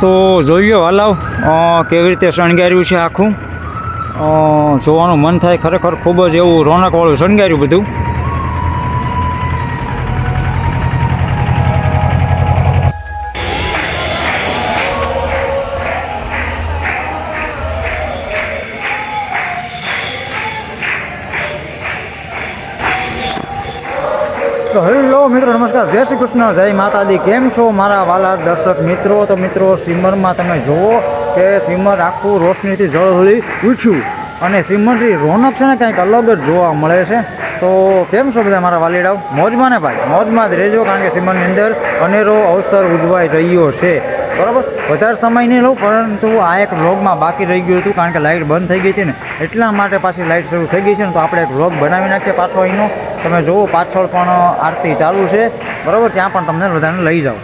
તો જોઈ લો હલાવ કેવી રીતે શણગાર્યું છે આખું? જોવાનું મન થાય, ખરેખર ખૂબ જ એવું રોનકવાળું શણગાર્યું બધું. તો હેલો મિત્રો, નમસ્કાર. જય શ્રી કૃષ્ણ, જય માતાજી. કેમ છો મારા વાલા દર્શક મિત્રો? તો મિત્રો, સિમરમાં તમે જુઓ કે સિમર આખું રોશનીથી જળ સુધી ઉઠ્યું. અને સિમરની રોનક છે ને કંઈક અલગ જ જોવા મળે છે. તો કેમ છો બધા મારા વાલીડાઓ? મોજમાં ને ભાઈ? મોજમાં જ રહેજો, કારણ કે સિમરની અંદર અનેરો અવસર ઉજવાઈ રહ્યો છે. બરાબર? વધારે સમય નહીં લઉં પરંતુ આ એક વ્લોગમાં બાકી રહી ગયું હતું, કારણ કે લાઇટ બંધ થઈ ગઈ હતી ને. એટલા માટે પાછી લાઇટ શરૂ થઈ ગઈ છે ને, તો આપણે એક વ્લોગ બનાવી નાખીએ પાછો અહીંનો. તમે જુઓ, પાછળ પણ આરતી ચાલુ છે. બરાબર? ત્યાં પણ તમને બધાને લઈ જાઓ.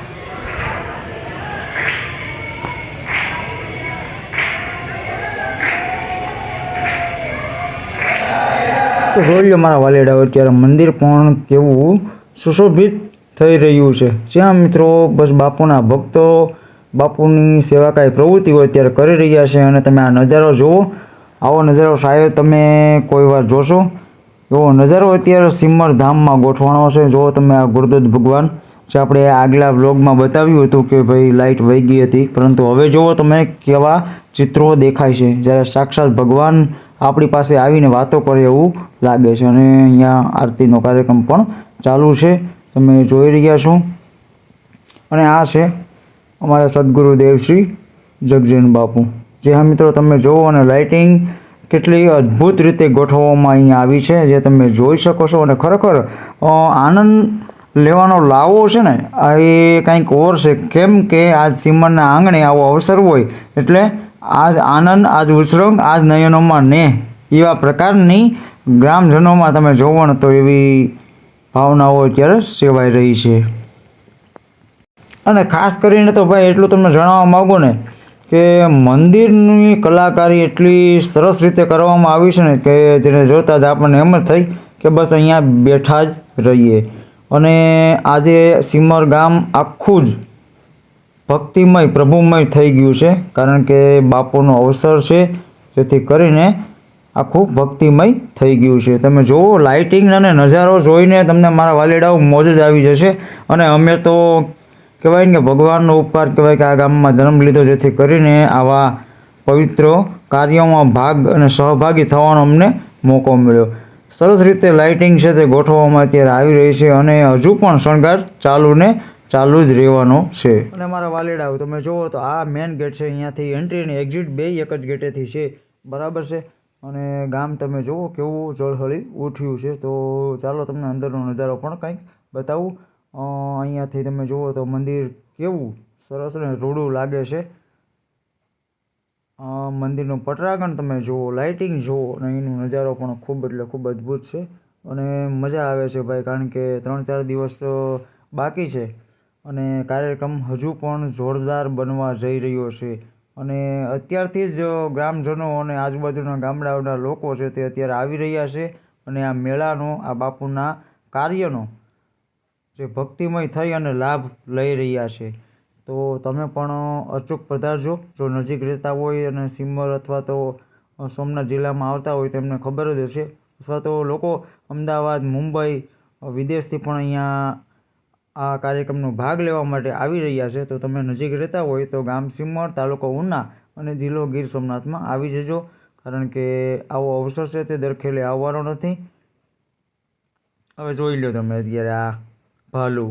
તો જોઈ લો મારા વાલેડા અત્યારે મંદિર પણ કેવું સુશોભિત થઈ રહ્યું છે. જ્યાં મિત્રો, બસ બાપુના ભક્તો, બાપુની સેવા કાંઈ પ્રવૃત્તિ હોય ત્યારે કરી રહ્યા છે અને તમે આ નજારો જુઓ. આવો નજારો શાયદ તમે કોઈ વાર જોશો? એવો નજારો અત્યારે સિમર ધામમાં ગોઠવાણો છે. જો તમે આ ગુરુદત્ત ભગવાન જે આપણે આગલા વ્લોગમાં બતાવ્યું હતું કે ભાઈ લાઇટ વહી ગઈ હતી, પરંતુ હવે જુઓ તમે કેવા ચિત્રો દેખાય છે. જ્યારે સાક્ષાત ભગવાન આપણી પાસે આવીને વાતો કરે એવું લાગે છે અને અહીંયા આરતીનો કાર્યક્રમ પણ ચાલુ છે. તમે જોઈ રહ્યા છો. અને આ છે અમારા સદગુરુ દેવશ્રી જગજન બાપુ. જે હા મિત્રો, તમે જુઓ અને લાઇટિંગ કેટલી અદ્ભુત રીતે ગોઠવવામાં અહીંયા આવી છે, જે તમે જોઈ શકો છો. અને ખરેખર આનંદ લેવાનો લાવો છે ને એ કંઈક ઓર છે. કેમ કે આજ સિમરના આંગણે આવો અવસર હોય, એટલે આજ આનંદ, આજ ઉછરંગ આજ નયનોમાં ને, એવા પ્રકારની ગ્રામજનોમાં તમે જોવો ને તો એવી ભાવનાઓ અત્યારે સેવાઈ રહી છે. અને ખાસ કરીને તો ભાઈ, એટલું તમને જણાવવા માગું ને કે મંદિરની કલાકારી એટલી સરસ રીતે કરવામાં આવી છે ને કે જેને જોતાં જ આપણને એમ જ થઈ કે બસ અહીંયા બેઠા જ રહીએ. અને આજે સિમર ગામ આખું જ ભક્તિમય, પ્રભુમય થઈ ગયું છે, કારણ કે બાપુનો અવસર છે, જેથી કરીને આખું ભક્તિમય થઈ ગયું છે. તમે જુઓ લાઇટિંગ અને નજારો જોઈને તમને મારા વાલીડાઓ મોજ જ આવી જશે. અને અમે તો કહેવાય ને કે ભગવાનનો ઉપકાર કહેવાય કે આ ગામમાં જન્મ લીધો. જેથી કરીને આવા પવિત્ર કાર્યોમાં ભાગ અને સહભાગી થવાનો અમને મોકો મળ્યો. સરસ રીતે લાઇટિંગ છે તે ગોઠવવામાં અત્યારે આવી રહી છે અને હજુ પણ શણગાર ચાલુ ને ચાલુ જ રહેવાનો છે. અને મારા વાલેડા તમે જુઓ તો આ મેઇન ગેટ છે, અહીંયાથી એન્ટ્રી અને એક્ઝિટ બે એક જ ગેટેથી છે. બરાબર છે? અને ગામ તમે જુઓ કેવું ચળહળી ઉઠ્યું છે. તો ચાલો તમને અંદરનો નજારો પણ કંઈક બતાવું. અહીંયાથી તમે જુઓ તો મંદિર કેવું સરસ અને રૂડું લાગે છે. મંદિરનું પટરાગણ તમે જુઓ લાઇટિંગ જુઓ, અને એનો નજારો પણ ખૂબ એટલે ખૂબ અદ્ભુત છે. અને મજા આવે છે ભાઈ, કારણ કે ત્રણ ચાર દિવસ બાકી છે. અને કાર્યક્રમ હજુ પણ જોરદાર બનવા જઈ રહ્યો છે. અને અત્યારથી જ ગ્રામજનો અને આજુબાજુના ગામડાઓના લોકો છે તે અત્યારે આવી રહ્યા છે. અને આ મેળાનો, આ બાપુના કાર્યનો જે ભક્તિમય થઈ અને લાભ લઈ રહ્યા છે. તો તમે પણ અચૂક પધારજો જો. નજીક રહેતા હોય અને સિમર અથવા તો સોમનાથ જિલ્લામાં આવતા હોય તેમને ખબર જ હશે. અથવા તો લોકો અમદાવાદ, મુંબઈ, વિદેશથી પણ અહીંયા આ કાર્યક્રમનો ભાગ લેવા માટે આવી રહ્યા છે. તો તમે નજીક રહેતા હોય તો ગામ સિમર, તાલુકો ઉના અને જિલ્લો ગીર સોમનાથમાં આવી જજો. કારણ કે આવો અવસર છે તે દરખેલે આવવાનો નથી. હવે જોઈ લો તમે અત્યારે આ ભાલુ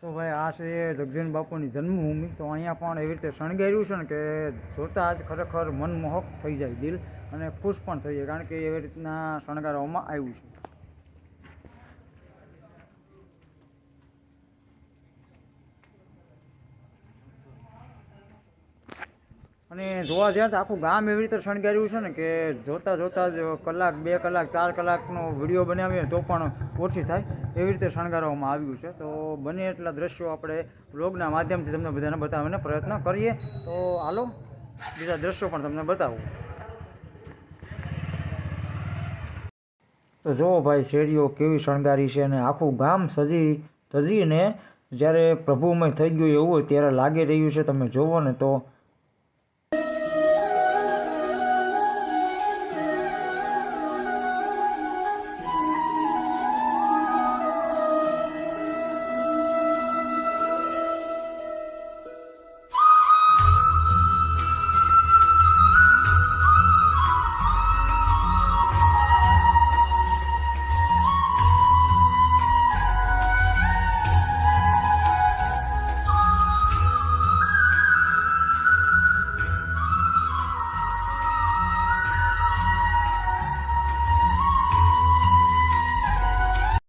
તો ભાઈ, આ છે જગજન બાપુની જન્મભૂમિ. તો અહીંયા પણ એવી રીતે શણગાર્યું છે ને કે જોતા જ ખરેખર મનમોહક થઈ જાય દિલ અને ખુશ પણ થઈ જાય, કારણ કે એવી રીતના શણગારવામાં આવ્યું છે. અને જોવા જાય તો આખું ગામ એવી રીતે શણગાર્યું છે ને કે જોતાં જોતાં જ કલાક, બે કલાક, ચાર કલાકનો વીડિયો બનાવીએ તો પણ ઓછી થાય એવી રીતે શણગારવામાં આવ્યું છે. તો બને એટલા દ્રશ્યો આપણે બ્લોગના માધ્યમથી તમને બધાને બતાવવાનો પ્રયત્ન કરીએ. તો હાલો, બીજા દ્રશ્યો પણ તમને બતાવું. તો જુઓ ભાઈ, શેરીઓ કેવી શણગારી છે અને આખું ગામ સજી સજીને જ્યારે પ્રભુમય થઈ ગયું એવું હોય ત્યારે લાગી રહ્યું છે. તમે જોવો ને તો